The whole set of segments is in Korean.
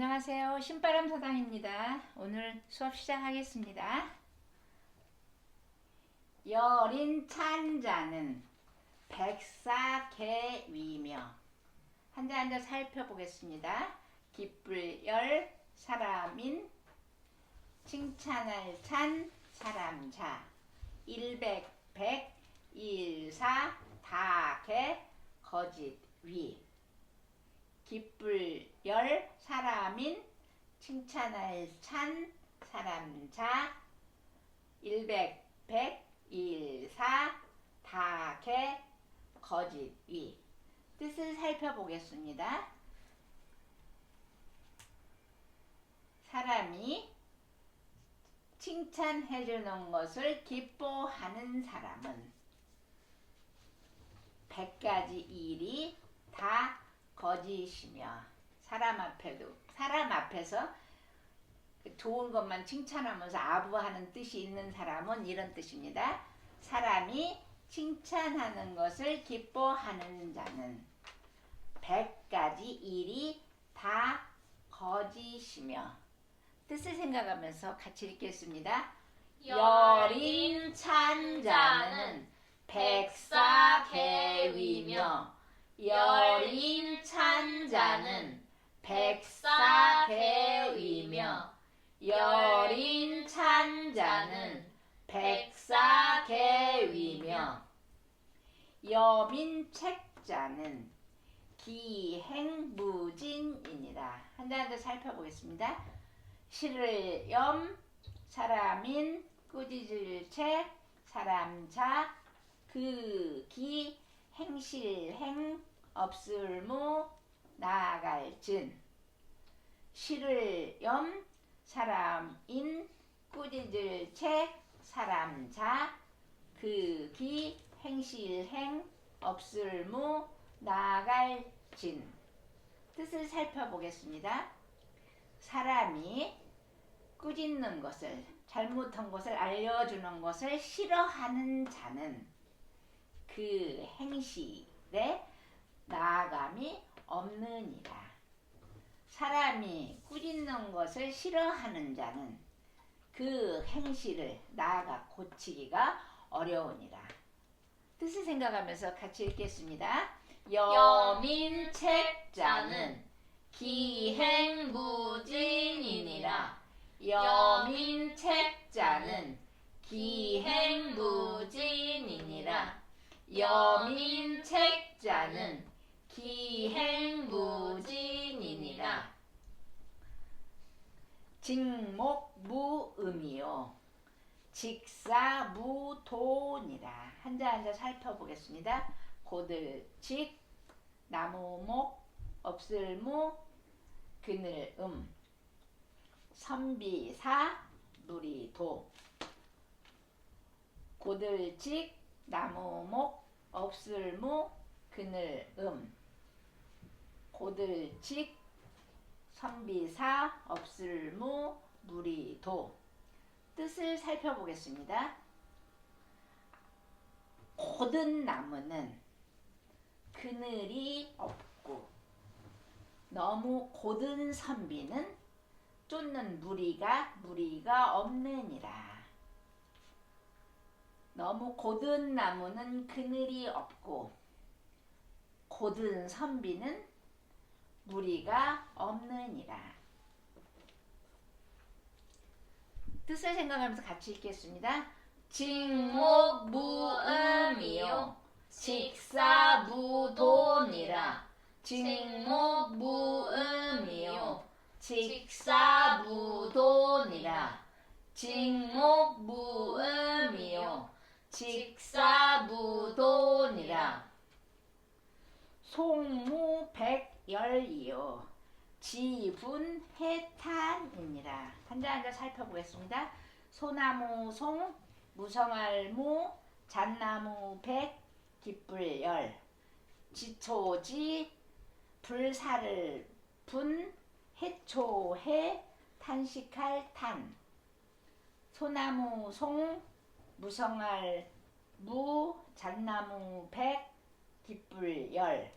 안녕하세요. 신바람 사당입니다. 오늘 수업 시작하겠습니다. 여린 찬자는 백사개위며 한자 한자 살펴보겠습니다. 기쁠 열 사람인 칭찬을 찬 사람자 일백 백 일사 다개 거짓 위 기쁠 열 사람인 칭찬을 찬 사람 자 일백 백 일사 다개 거짓 위 뜻을 살펴보겠습니다. 사람이 칭찬해 주는 것을 기뻐하는 사람은 백 가지 일이 다 거짓이며 사람 앞에도 사람 앞에서 좋은 것만 칭찬하면서 아부하는 뜻이 있는 사람은 이런 뜻입니다. 사람이 칭찬하는 것을 기뻐하는 자는 백 가지 일이 다 거짓이며 뜻을 생각하면서 같이 읽겠습니다. 여린 찬자는 백사개위며 여린 찬자는 백사개위며 여린 찬자는 백사개위며 여민 책자는 기행무진이니라 한자 한자 살펴보겠습니다. 시를 염 사람인 꾸짖을 책 사람자 그기 행실행 없을무 나아갈 진. 시를 염 사람인. 꾸짖을 책 사람자. 그기 행실행 없을무 나아갈 진. 뜻을 살펴보겠습니다. 사람이 꾸짖는 것을 잘못한 것을 알려주는 것을 싫어하는 자는 그 행실에 나아감이 없느니라. 사람이 꾸짖는 것을 싫어하는 자는 그 행실을 나아가 고치기가 어려우니라. 뜻을 생각하면서 같이 읽겠습니다. 여민 책자는 기행무진이니라. 여민 책자는 기 여민책자는 기행무진이니라. 직목무음이요. 직사무도니라. 한자 한자 살펴보겠습니다. 고들직 나무목 없을무 그늘음 선비사 누리도 고들직 나무목 없을무 그늘음 고들직 선비사 없을무 무리도 뜻을 살펴보겠습니다. 고든 나무는 그늘이 없고 너무 고든 선비는 쫓는 무리가 무리가 없느니라. 너무 고든 나무는 그늘이 없고 고든 선비는 무리가 없느니라. 뜻을 생각하면서 같이 읽겠습니다. 직목무음이요 직사무도니라. 직목무음이요 직사무도니라. 직목무음이요 직사무도니라. 송무백열이요 지분해탄이니라. 한자 한자 살펴보겠습니다. 소나무 송, 무성알무, 잣나무 백, 기쁠열, 지초지, 불사를 분, 해초해, 탄식할 탄. 소나무 송, 무성알 무, 잣나무 백, 기쁠열,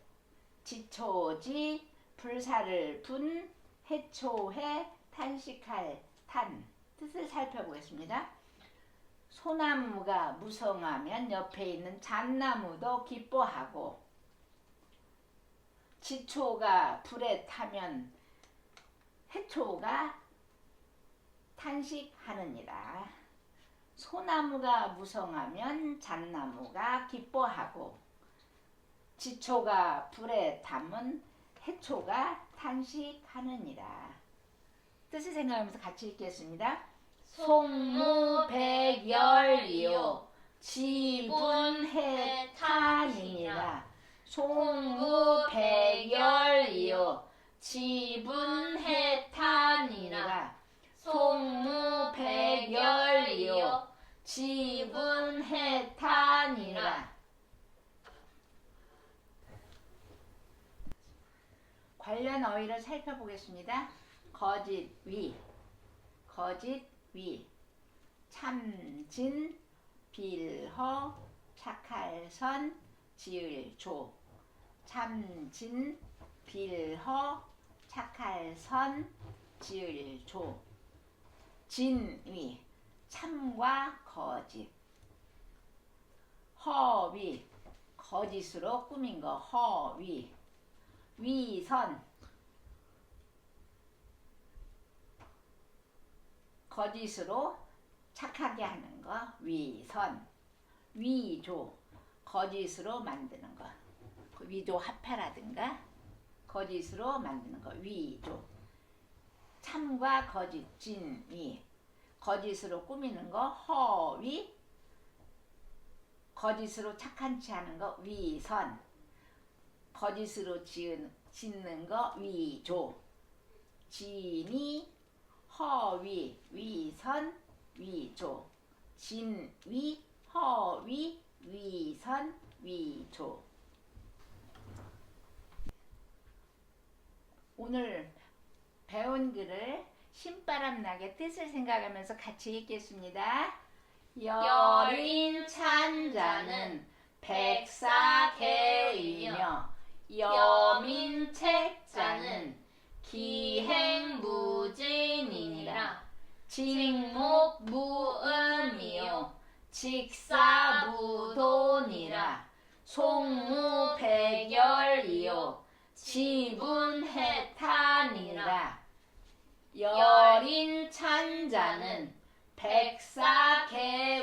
지초지, 불사를 분, 해초해 탄식할 탄 뜻을 살펴보겠습니다. 소나무가 무성하면 옆에 있는 잣나무도 기뻐하고 지초가 불에 타면 해초가 탄식하느니라. 소나무가 무성하면 잣나무가 기뻐하고 지초가 불에 타면 해초가 탄식하느니라. 뜻을 생각하면서 같이 읽겠습니다. 송무백열이요 지분해탄이니라. 송무백열이요 지분 지분해탄이라. 관련 어휘를 살펴보겠습니다. 거짓 위, 거짓 위, 참진, 빌허, 착할선, 지을 조, 참진, 빌허, 착할선, 지을 조, 진위, 참과 거짓, 허위, 거짓으로 꾸민 거 허위, 위선, 거짓으로 착하게 하는 거 위선. 위조. 거짓으로 만드는 거. 그 위조 화폐라든가. 거짓으로 만드는 거 위조. 참과 거짓 진위 거짓으로 꾸미는 거 허위 거짓으로 착한 체 하는 거 위선 거짓으로 지은, 짓는 거 위조 진위 허위, 위선, 위조. 진위, 허위, 위선, 위조. 오늘 배운 글을 신바람 나게 뜻을 생각하면서 같이 읽겠습니다. 여린 찬자는 백사개이며 여민 책자는 기행무진이니라. 직목무음이요 직사무돈이라. 송무백열이요 지분해탄이라 여린 찬자는 백사개위며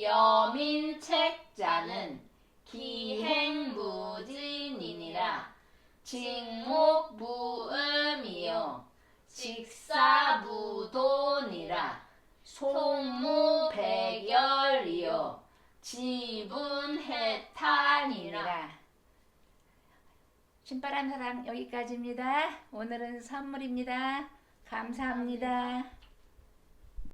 여민 책자는 기행무진이니라. 직목무음이요 직사무돈이라. 송무백열이요 지분해탄이라 신바람 사랑 여기까지입니다. 오늘은 선물입니다. 감사합니다.